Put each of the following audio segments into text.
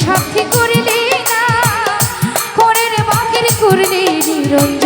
সাথী করলি না করে বাকির করলি নিরঞ্জন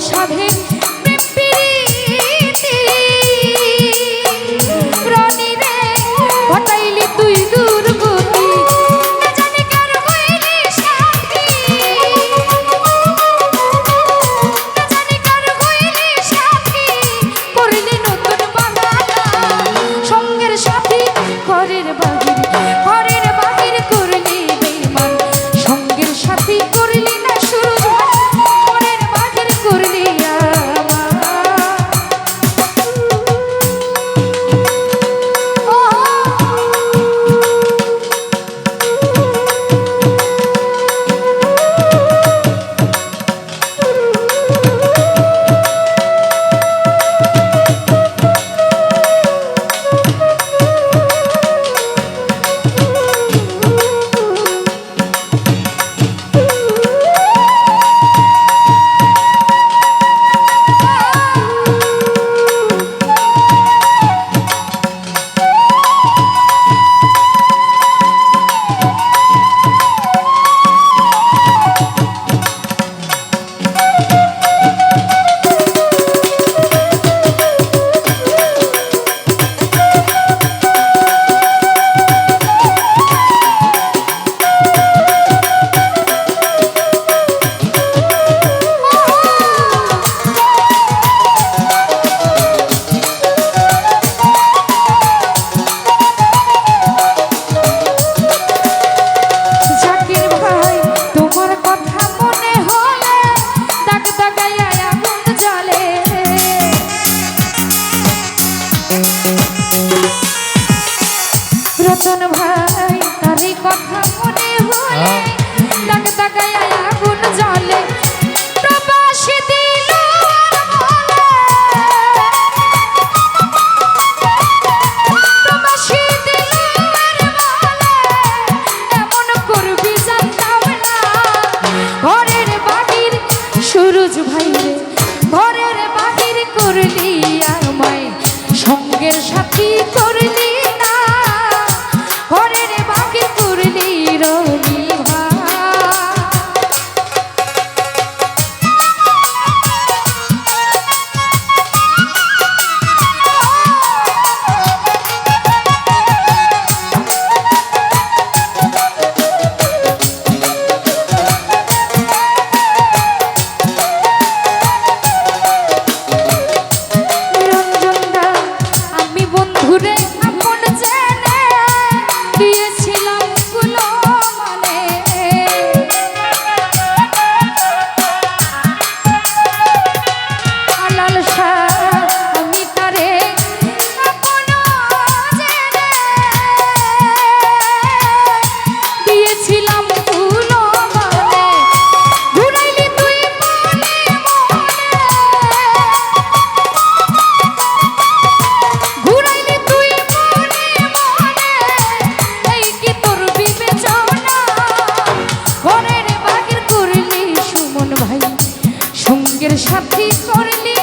সাধে get a sharp teeth for me.